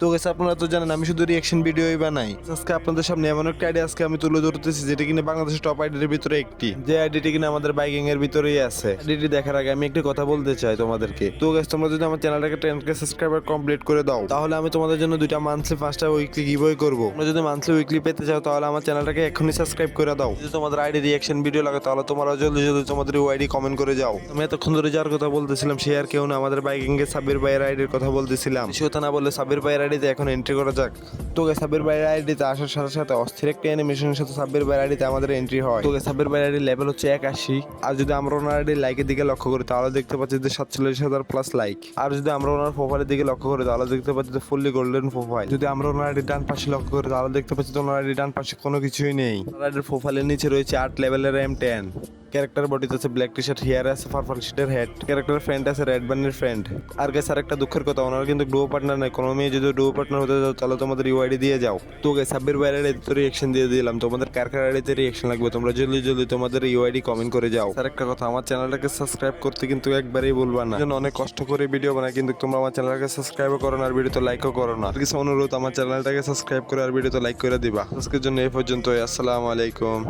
তো গেছে আপনারা তো জানেন, আমি শুধু রিয়াকশন ভিডিওই বানাই। আজকে আপনাদের সামনে এমন একটা আইডি আজকে আমি তুলে ধরতেছি, যেটা কিনা বাংলাদেশের টপ আইডির ভিতরে একটি। যে আইডিটি কিনা আমাদের বাইকিং এর ভিতরেই আছে। আইডিটি দেখার আগে আমি একটি কথা বলতে চাই তোমাদেরকে। তো গেছে তোমরা যদি আমার চ্যানেলটাকে টেন কে সাবস্ক্রাইবার কমপ্লিট করে দাও, তাহলে আমি তোমাদের জন্য দুইটা মান্থলি ফার্স্টটা উইকলি গিভওয়ে করব। তোমরা যদি মান্থলি উইকলি পেতে চাও, তাহলে আমার চ্যানেলটাকে এখনই সাবস্ক্রাইব করে দাও। যদি তোমাদের আইডি রিয়াকশন ভিডিও লাগে, তাহলে তোমরা জলদি জলদি তোমাদের আইডি কমেন্ট করে যাও। আমি এতক্ষণ ধরে যার কথা বলতেছিলাম, সে আর কেউ না, আমাদের বাইকিং এর সাবির ভাইয়ের আইডির কথা বলতেছিলাম। সে কথা না বলে সাবির ভাইয়ের আইডিতে এখন এন্ট্রি করা যাক। তোকে সাবির ভাইয়ের আইডিতে আসার সাথে সাথে অস্থির একটা অ্যানিমেশনের সাথে সাবির ভাইয়ের আইডিতে আমাদের এন্ট্রি হয়। তোকে সাবির ভাইয়ের আইডি লেভেল হচ্ছে একাশি। আর যদি আমরা ওনার আইডি লাইকের দিকে লক্ষ্য করি, তাহলে দেখতে পাচ্ছি যে সাতচল্লিশ হাজার প্লাস লাইক আর যদি আমরা ওনার প্রোফাইলের দিকে লক্ষ্য করি, তাহলে দেখতে পাচ্ছি যে ফুললি গোল্ডেন প্রোফাইল যদি আমরা ওনার আইডি ডান পাশে লক্ষ্য করি, তাহলে দেখতে পাচ্ছি যে ওনার আইডি ডান পাশে কোনো কিছুই নেই। ওনার আইডির প্রোফাইলের নিচে রয়েছে আট লেভেলের এম টেন ক্যারেক্টার বডিতে আছে ব্ল্যাক টি শার্ট হেয়ার আছে পারপল শিটের হেড ক্যারেক্টার ফ্রেন্ড আছে রেড বান্ডের ফ্রেন্ড আর গেছে আর একটা দুঃখের কথা, ওনারা কিন্তু ডুও পার্টনার নাই। কোনো মেয়ে যদি ডুয়ো পার্টনার হতে যাও তাহলে তোমাদের ইউআইডি দিয়ে যাও। তো গে সাব্বির বাইরের তো রিয়েকশন দিয়ে দিলাম। তোমাদের কার আইডিতে রিয়েকশন লাগবে, তোমরা জলদি জলদি তোমাদের ইউআইডি কমেন্ট করে যাও। আর একটা কথা, আমার চ্যানেলটাকে সাবস্ক্রাইব করতে কিন্তু একবারেই বলবা না। যেন অনেক কষ্ট করে ভিডিও বানাই কিন্তু তোমরা আমার চ্যানেলটাকে সাবস্ক্রাইবও করো না, আর ভিডিওতে লাইকও করো না। আর কিছু অনুরোধ, আমার চ্যানেলটাকে সাবস্ক্রাইব করে আর ভিডিওতে লাইক করে দিবা। আজকের জন্য এই পর্যন্ত আসসালামু আলাইকুম।